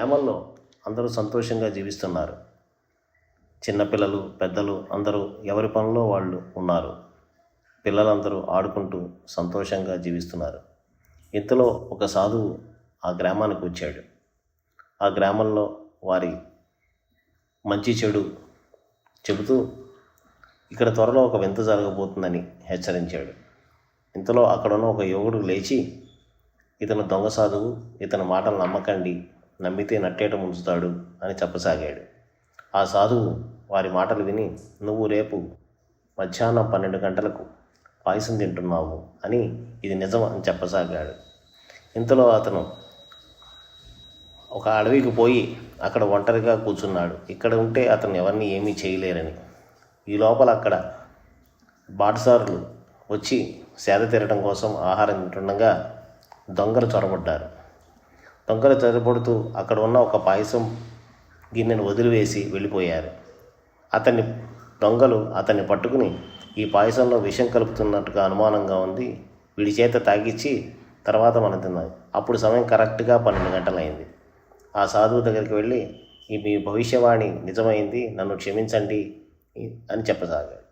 గ్రామంలో అందరూ సంతోషంగా జీవిస్తున్నారు. చిన్నపిల్లలు పెద్దలు అందరూ ఎవరి పనిలో వాళ్ళు ఉన్నారు. పిల్లలందరూ ఆడుకుంటూ సంతోషంగా జీవిస్తున్నారు. ఇంతలో ఒక సాధువు ఆ గ్రామానికి వచ్చాడు. ఆ గ్రామంలో వారి మంచి చెడు చెబుతూ ఇక్కడ త్వరలో ఒక వింత జరగబోతుందని హెచ్చరించాడు. ఇంతలో అక్కడున్న ఒక యువకుడు లేచి ఇతను దొంగ సాధువు ఇతని మాటలు నమ్మకండి నమ్మితే నట్టేట ముంచుతాడు అని చెప్పసాగాడు. ఆ సాధువు వారి మాటలు విని నువ్వు రేపు మధ్యాహ్నం పన్నెండు గంటలకు పాయసం తింటున్నావు అని ఇది నిజం అని చెప్పసాగాడు. ఇంతలో అతను ఒక అడవికి పోయి అక్కడ ఒంటరిగా కూర్చున్నాడు. ఇక్కడ ఉంటే అతను ఎవరిని ఏమీ చేయలేరని. ఈ లోపల అక్కడ బాటసారులు వచ్చి సేద తీరడం కోసం ఆహారం తింటుండగా దొంగలు చొరబడ్డారు. దొంగలు చొరబడుతూ అక్కడ ఉన్న ఒక పాయసం గిన్నెను వదిలివేసి వెళ్ళిపోయారు. అతన్ని దొంగలు అతన్ని పట్టుకుని ఈ పాయసంలో విషం కలుపుతున్నట్టుగా అనుమానంగా ఉంది. వీడి చేత తాగిచ్చి తర్వాత మనం తిన్నాం. అప్పుడు సమయం కరెక్ట్గా పన్నెండు గంటలైంది. ఆ సాధువు దగ్గరికి వెళ్ళి ఈ మీ భవిష్యవాణి నిజమైంది నన్ను క్షమించండి అని చెప్పసాగాడు.